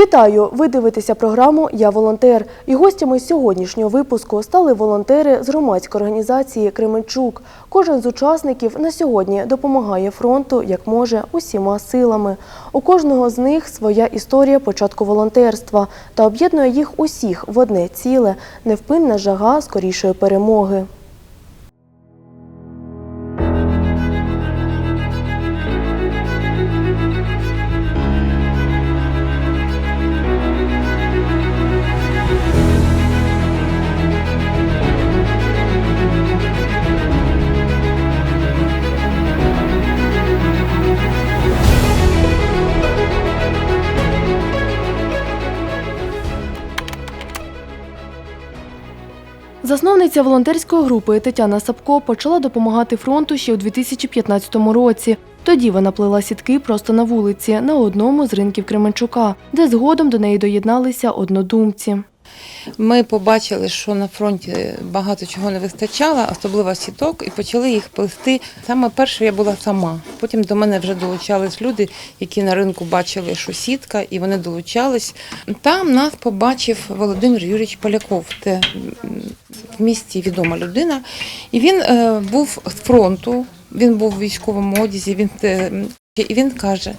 Вітаю! Ви дивитеся програму Я волонтер. І гостями сьогоднішнього випуску стали волонтери з громадської організації Кременчук. Кожен з учасників на сьогодні допомагає фронту як може усіма силами. У кожного з них своя історія початку волонтерства та об'єднує їх усіх в одне ціле невпинна жага скорішої перемоги. Засновниця волонтерської групи Тетяна Сапко почала допомагати фронту ще у 2015 році. Тоді вона плела сітки просто на вулиці на одному з ринків Кременчука, де згодом до неї доєдналися однодумці. Ми побачили, що на фронті багато чого не вистачало, особливо сіток, і почали їх плести. Саме перше я була сама. Потім до мене вже долучались люди, які на ринку бачили, що сітка, і вони долучались. Там нас побачив Володимир Юрійович Поляков. Це в місті відома людина. І він е, був з фронту, він був у військовому одязі. Він і він каже.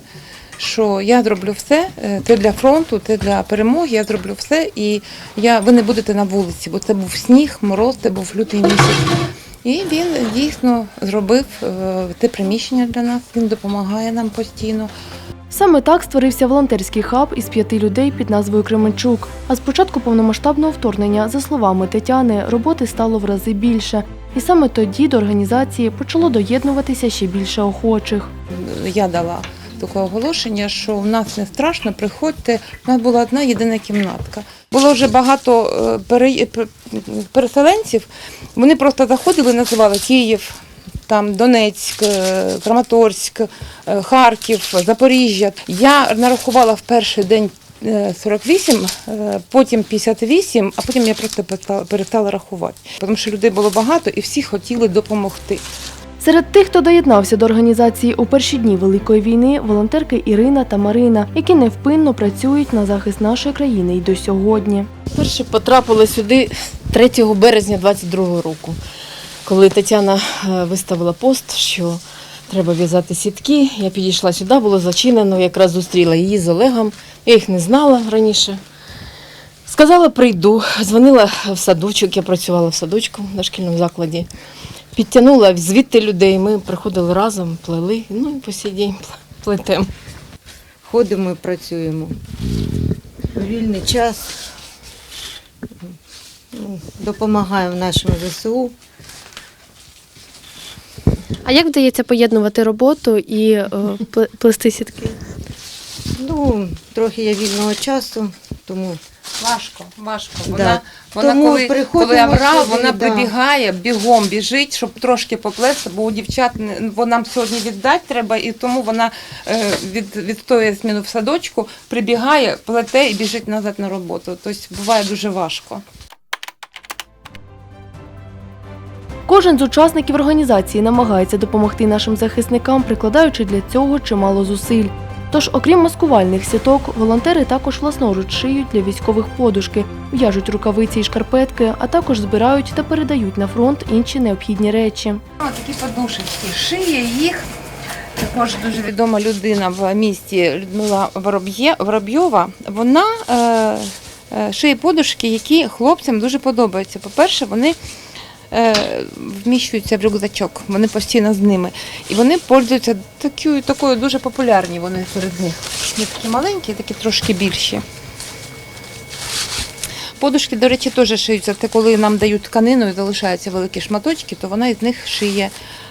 Що я зроблю все, це для фронту, це для перемоги. Я зроблю все, і я ви не будете на вулиці, бо це був сніг, мороз, це був лютий місяць. І він дійсно зробив е, те приміщення для нас. Він допомагає нам постійно. Саме так створився волонтерський хаб із п'яти людей під назвою Кременчук. А з початку повномасштабного вторгнення, за словами Тетяни, роботи стало в рази більше. І саме тоді до організації почало доєднуватися ще більше охочих. Я дала таке оголошення, що в нас не страшно, приходьте. У нас була одна єдина кімнатка. Було вже багато е, пере- переселенців. Вони просто заходили, називали Київ. Там Донецьк, е, Краматорськ, е, Харків, Запоріжжя. Я нарахувала в перший день е, 48, е, потім 58, а потім я просто перестала рахувати. Тому що людей було багато і всі хотіли допомогти. Серед тих, хто доєднався до організації у перші дні Великої війни, волонтерки Ірина та Марина, які невпинно працюють на захист нашої країни й до сьогодні. Перше потрапила сюди 3 березня 22 року, коли Тетяна е, виставила пост, що треба в'язати сітки. Я підійшла сюди, було зачинено, якраз зустріла її з Олегом. Я їх не знала раніше. Сказала, прийду. Дзвонила в садочок, я працювала в садочку в дошкільному закладі. Підтягнула звідти людей. Ми приходили разом, плели. Ну і по сій день плетемо. ходимо і працюємо. Вільний час ну, допомагаємо нашим ЗСУ. А як вдається поєднувати роботу і е, плести сітки? Ну, трохи є вільного часу, тому Важко, важко. Да. Вона, вона Тому коли, приходимо коли сюди, вона да. прибігає, бігом біжить, щоб трошки поплести, бо у дівчат не- бо нам сьогодні віддати треба, і тому вона е, від, відстоює зміну в садочку, прибігає, плете і біжить назад на роботу. Тобто буває дуже важко. Кожен з учасників організації намагається допомогти нашим захисникам, прикладаючи для цього чимало зусиль. Тож, окрім маскувальних сіток, волонтери також власноруч шиють для військових подушки, в'яжуть рукавиці і шкарпетки, а також збирають та передають на фронт інші необхідні речі. Такі подушечки. Шиє їх. Також дуже відома людина в місті Людмила Воробйова. Вона е, е, шиє подушки, які хлопцям дуже подобаються. По-перше, вони е, вміщуються в рюкзачок, вони постійно з ними. І вони пользуються такою, такою дуже популярні вони серед них. Є такі маленькі, такі трошки більші. Подушки, до речі, теж шиються. Це коли нам дають тканину і залишаються великі шматочки, то вона із них шиє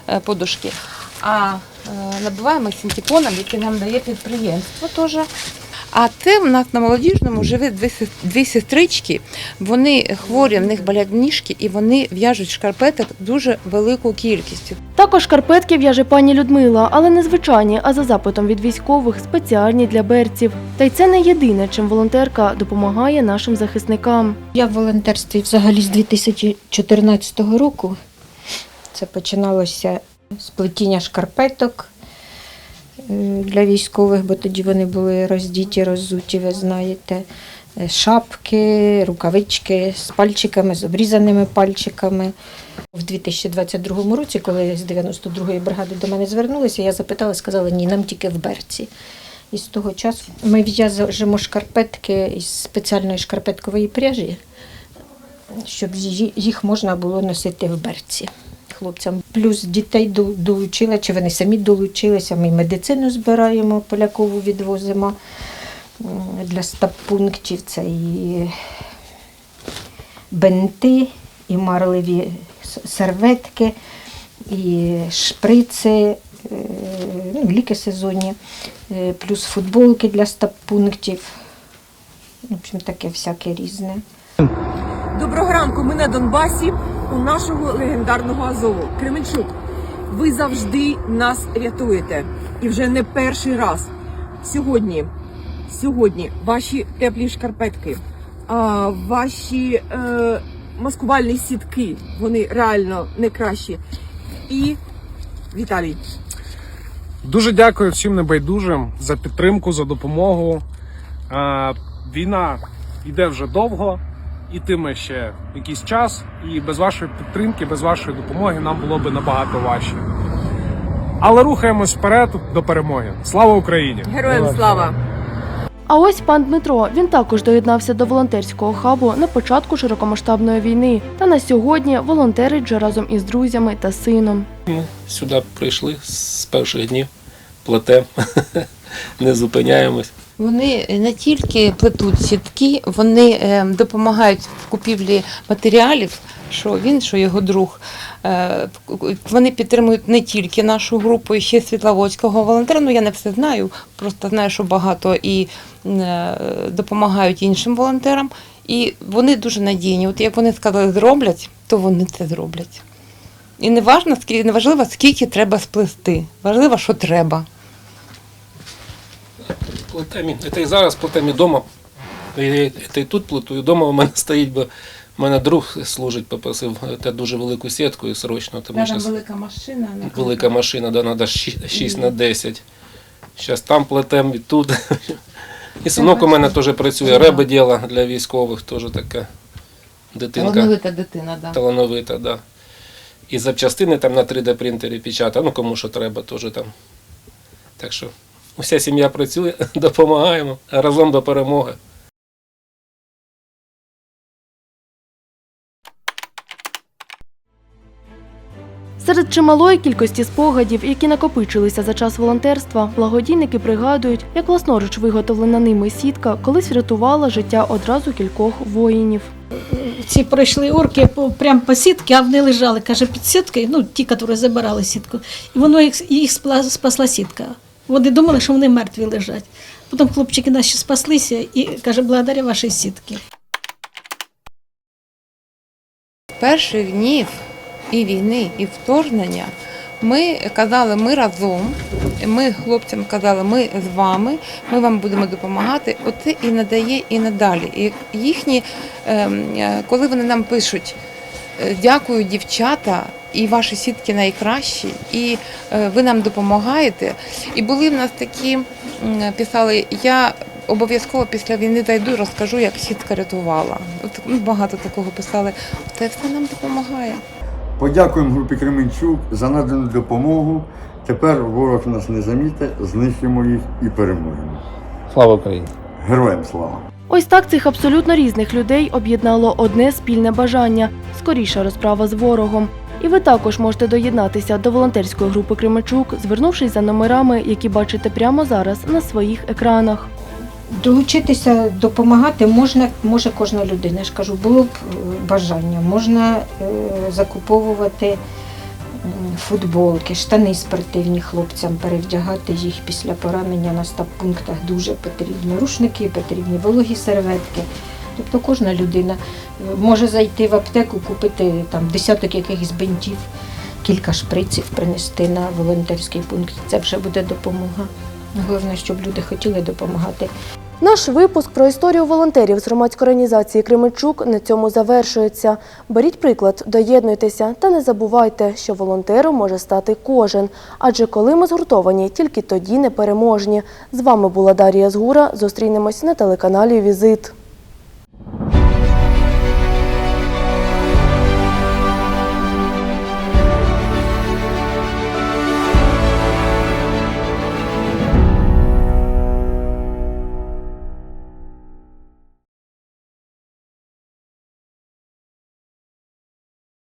е, подушки. А е, набиваємо синтепоном, який нам дає підприємство теж. А це в нас на молодіжному живе дві, дві сестрички. Вони хворі, в них болять ніжки, і вони в'яжуть шкарпеток дуже велику кількістю. Також шкарпетки в'яже пані Людмила, але не звичайні, а за запитом від військових спеціальні для берців. Та й це не єдине, чим волонтерка допомагає нашим захисникам. Я в волонтерстві взагалі з 2014 року. Це починалося з плетіння шкарпеток, для військових, бо тоді вони були роздіті, роззуті, ви знаєте. Е, Шапки, рукавички з пальчиками, з обрізаними пальчиками. В 2022 році, коли з 92-ї бригади до мене звернулися, я запитала, сказали, ні, нам тільки в берці. І з того часу ми в'яжемо шкарпетки із спеціальної шкарпеткової пряжі, щоб їх можна було носити в берці хлопцям. Плюс дітей до- долучила, чи вони самі долучилися. Ми медицину збираємо, полякову відвозимо для стаб-пунктів. Це і бенти, і марливі серветки, і шприци, е, ну, ліки сезонні, е, плюс футболки для стаб-пунктів. В общем, таке всяке різне. Доброго ранку. Ми на Донбасі у нашого легендарного Азову. Кременчук. Ви завжди нас рятуєте. І вже не перший раз. Сьогодні, сьогодні ваші теплі шкарпетки, ваші е, маскувальні сітки, вони реально не кращі. І Віталій. Дуже дякую всім небайдужим за підтримку, за допомогу. Е, Війна йде вже довго, ітиме ще якийсь час, і без вашої підтримки, без вашої допомоги нам було би набагато важче. Але рухаємось вперед до перемоги. Слава Україні! Героям слава! А ось пан Дмитро. Він також доєднався до волонтерського хабу на початку широкомасштабної війни. Та на сьогодні волонтерить вже разом із друзями та сином. Ми сюди прийшли з перших днів, плетем, не зупиняємось. Вони не тільки плетуть сітки, вони е, допомагають в купівлі матеріалів, що він, що його друг. Е, Вони підтримують не тільки нашу групу, і ще Світловодського волонтера. Ну я не все знаю, просто знаю, що багато і е, допомагають іншим волонтерам. І вони дуже надійні. От як вони сказали, зроблять, то вони це зроблять. І не важливо, скільки треба сплести. Важливо, що треба. Плетем, це і зараз плетем і вдома. І це і тут плету, і вдома у мене стоїть, бо в мене друг служить, попросив те дуже велику сітку і срочно, тому що велика машина. велика машина, да, треба 6 на 10. Зараз там плетем і тут. І синок у мене теж працює, реби діла для військових, теж така дитинка. Талановита дитина, да. талановита, да. І запчастини там на 3D принтері печатає, ну кому що треба, теж там. Так що уся сім'я працює, допомагаємо, разом до перемоги. Серед чималої кількості спогадів, які накопичилися за час волонтерства, благодійники пригадують, як власноруч виготовлена ними сітка колись врятувала життя одразу кількох воїнів. ці пройшли орки прямо по сітці, а вони лежали, каже, під сіткою, ну, ті, які забирали сітку. І воно їх, їх спасла сітка. Вони думали, що вони мертві лежать. Потім хлопчики наші спаслися і каже, благодаря вашій сітці. перших днів і війни, і вторгнення ми казали, ми разом. Ми хлопцям казали, ми з вами, ми вам будемо допомагати. Оце і надає і надалі. І їхні, ем, е, коли вони нам пишуть, дякую, дівчата, і ваші сітки найкращі, і е, ви нам допомагаєте. І були в нас такі, писали, я обов'язково після війни зайду, розкажу, як сітка рятувала. От багато такого писали. Це все нам допомагає. Подякуємо групі Кременчук за надану допомогу. Тепер ворог нас не замітить, знищимо їх і переможемо. Слава Україні! Героям слава! Ось так цих абсолютно різних людей об'єднало одне спільне бажання скоріша розправа з ворогом. І ви також можете доєднатися до волонтерської групи Кременчук, звернувшись за номерами, які бачите прямо зараз на своїх екранах. Долучитися, допомагати можна, може кожна людина. Я ж кажу, було б е, бажання. Можна е, закуповувати футболки, штани спортивні хлопцям, перевдягати їх після поранення на стаб-пунктах дуже потрібні. Рушники потрібні, вологі серветки. Тобто кожна людина е, може зайти в аптеку, купити там десяток якихось бинтів, кілька шприців принести на волонтерський пункт. Це вже буде допомога. Головне, щоб люди хотіли допомагати. Наш випуск про історію волонтерів з громадської організації Кременчук на цьому завершується. Беріть приклад, доєднуйтеся та не забувайте, що волонтером може стати кожен. Адже коли ми згуртовані, тільки тоді непереможні. З вами була Дар'я Згура. Зустрінемось на телеканалі Візит.